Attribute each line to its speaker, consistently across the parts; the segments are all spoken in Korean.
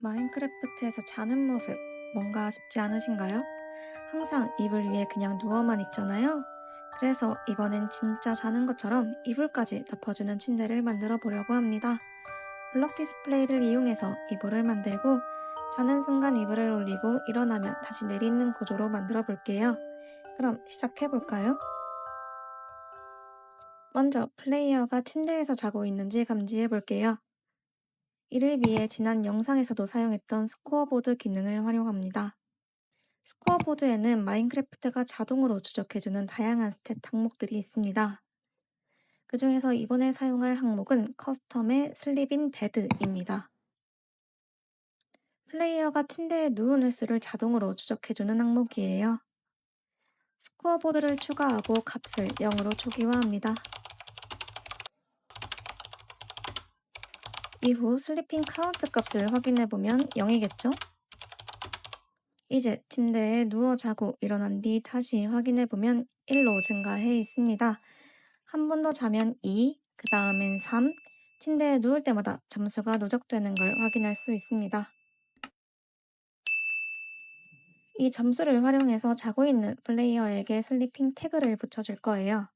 Speaker 1: 마인크래프트에서 자는 모습 뭔가 아쉽지 않으신가요? 항상 이불 위에 그냥 누워만 있잖아요. 그래서 이번엔 진짜 자는 것처럼 이불까지 덮어주는 침대를 만들어 보려고 합니다. 블럭 디스플레이를 이용해서 이불을 만들고 자는 순간 이불을 올리고 일어나면 다시 내리는 구조로 만들어 볼게요. 그럼 시작해 볼까요? 먼저 플레이어가 침대에서 자고 있는지 감지해 볼게요. 이를 위해 지난 영상에서도 사용했던 스코어보드 기능을 활용합니다. 스코어보드에는 마인크래프트가 자동으로 추적해주는 다양한 스탯 항목들이 있습니다. 그 중에서 이번에 사용할 항목은 커스텀의 슬립인 베드입니다. 플레이어가 침대에 누운 횟수를 자동으로 추적해주는 항목이에요. 스코어보드를 추가하고 값을 0으로 초기화합니다. 이후 슬리핑 카운트 값을 확인해보면 0이겠죠? 이제 침대에 누워 자고 일어난 뒤 다시 확인해보면 1로 증가해 있습니다. 한 번 더 자면 2, 그 다음엔 3, 침대에 누울 때마다 점수가 누적되는 걸 확인할 수 있습니다. 이 점수를 활용해서 자고 있는 플레이어에게 슬리핑 태그를 붙여줄 거예요.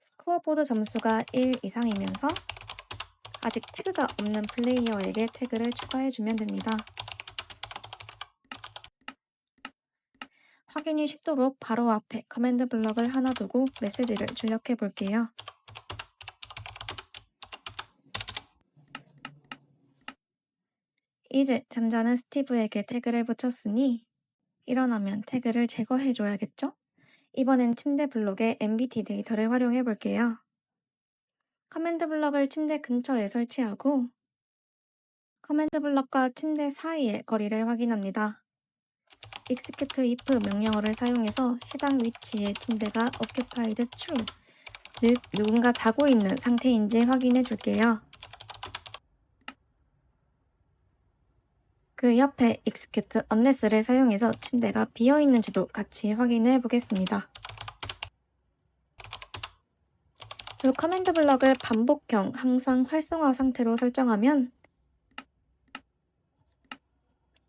Speaker 1: 스코어보드 점수가 1 이상이면서 아직 태그가 없는 플레이어에게 태그를 추가해주면 됩니다. 확인이 쉽도록 바로 앞에 커맨드 블럭을 하나 두고 메시지를 출력해 볼게요. 이제 잠자는 스티브에게 태그를 붙였으니 일어나면 태그를 제거해 줘야겠죠? 이번엔 침대 블록에 MBT 데이터를 활용해 볼게요. 커맨드 블럭을 침대 근처에 설치하고 커맨드 블럭과 침대 사이의 거리를 확인합니다. execute if 명령어를 사용해서 해당 위치에 침대가 occupied true, 즉 누군가 자고 있는 상태인지 확인해 줄게요. 그 옆에 execute unless를 사용해서 침대가 비어 있는지도 같이 확인해 보겠습니다. 두 커맨드 블럭을 반복형 항상 활성화 상태로 설정하면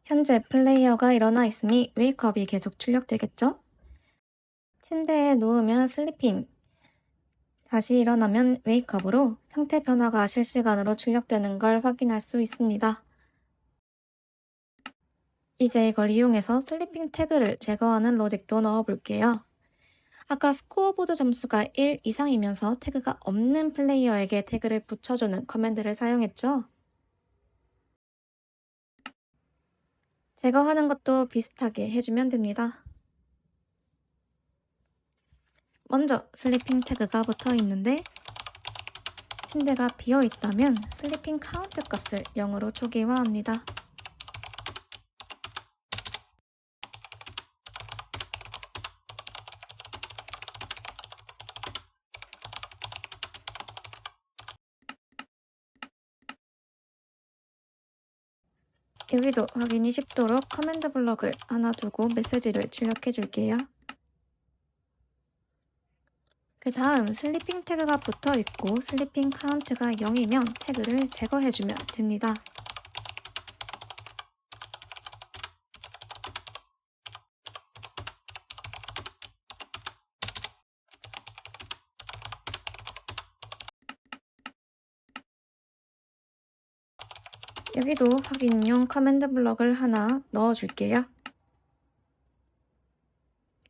Speaker 1: 현재 플레이어가 일어나 있으니 웨이크업이 계속 출력되겠죠? 침대에 누우면 슬리핑, 다시 일어나면 웨이크업으로 상태 변화가 실시간으로 출력되는 걸 확인할 수 있습니다. 이제 이걸 이용해서 슬리핑 태그를 제거하는 로직도 넣어볼게요. 아까 스코어보드 점수가 1 이상이면서 태그가 없는 플레이어에게 태그를 붙여주는 커맨드를 사용했죠. 제거하는 것도 비슷하게 해주면 됩니다. 먼저 슬리핑 태그가 붙어 있는데 침대가 비어 있다면 슬리핑 카운트 값을 0으로 초기화합니다. 여기도 확인이 쉽도록 커맨드 블럭을 하나 두고 메시지를 출력해 줄게요. 그 다음 슬리핑 태그가 붙어 있고 슬리핑 카운트가 0이면 태그를 제거해 주면 됩니다. 여기도 확인용 커맨드 블럭을 하나 넣어줄게요.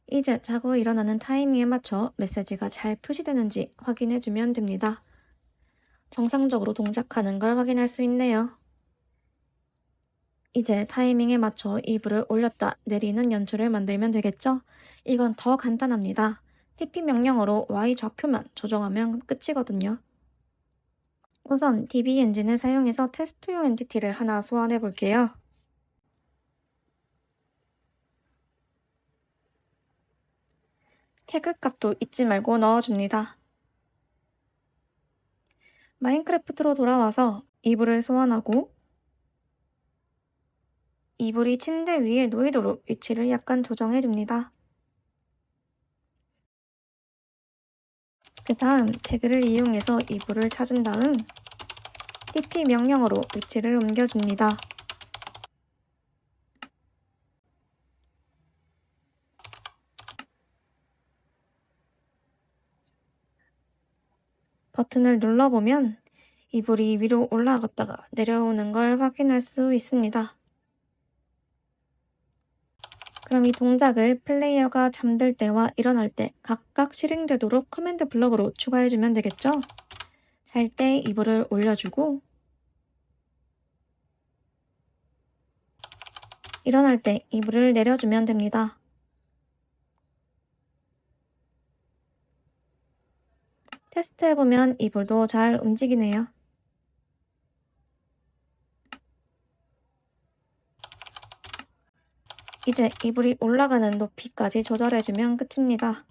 Speaker 1: 이제 자고 일어나는 타이밍에 맞춰 메시지가 잘 표시되는지 확인해주면 됩니다. 정상적으로 동작하는 걸 확인할 수 있네요. 이제 타이밍에 맞춰 이불을 올렸다 내리는 연출을 만들면 되겠죠? 이건 더 간단합니다. TP 명령어로 Y 좌표만 조정하면 끝이거든요. 우선 DB 엔진을 사용해서 테스트용 엔티티를 하나 소환해 볼게요. 태그 값도 잊지 말고 넣어줍니다. 마인크래프트로 돌아와서 이불을 소환하고 이불이 침대 위에 놓이도록 위치를 약간 조정해줍니다. 그 다음 태그를 이용해서 이불을 찾은 다음 pp 명령어로 위치를 옮겨줍니다. 버튼을 눌러보면 이불이 위로 올라갔다가 내려오는 걸 확인할 수 있습니다. 그럼 이 동작을 플레이어가 잠들 때와 일어날 때 각각 실행되도록 커맨드 블럭으로 추가해주면 되겠죠? 잘 때 이불을 올려주고 일어날 때 이불을 내려주면 됩니다. 테스트해보면 이불도 잘 움직이네요. 이제 이불이 올라가는 높이까지 조절해주면 끝입니다.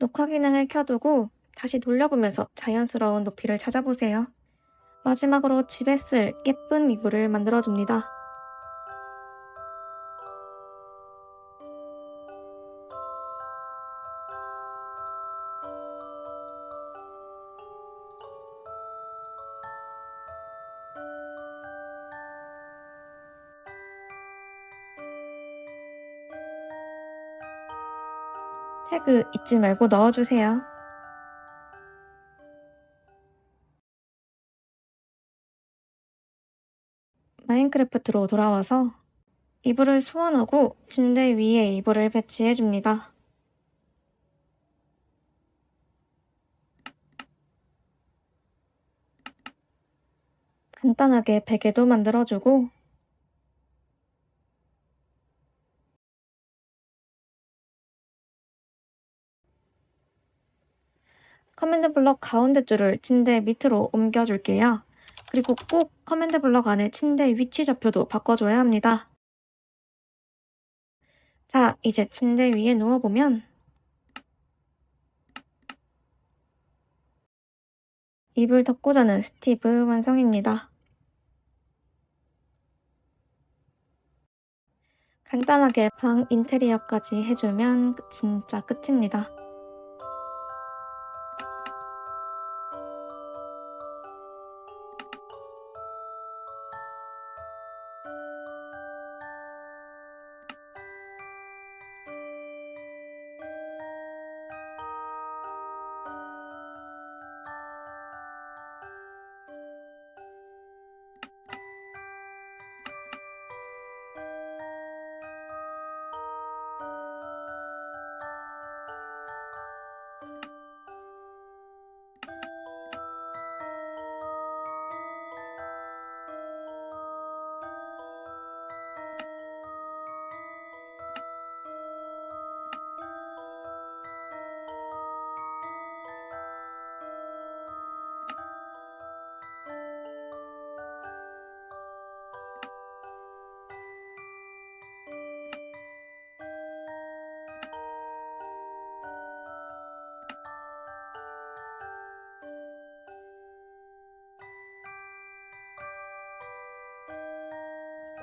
Speaker 1: 녹화 기능을 켜두고 다시 돌려보면서 자연스러운 높이를 찾아보세요. 마지막으로 집에 쓸 예쁜 이불을 만들어줍니다. 태그 잊지 말고 넣어주세요. 마인크래프트로 돌아와서 이불을 소환하고 침대 위에 이불을 배치해줍니다. 간단하게 베개도 만들어주고 커맨드 블럭 가운데 줄을 침대 밑으로 옮겨줄게요. 그리고 꼭 커맨드 블럭 안에 침대 위치 좌표도 바꿔줘야 합니다. 자, 이제 침대 위에 누워보면 이불 덮고 자는 스티브 완성입니다. 간단하게 방 인테리어까지 해주면 진짜 끝입니다.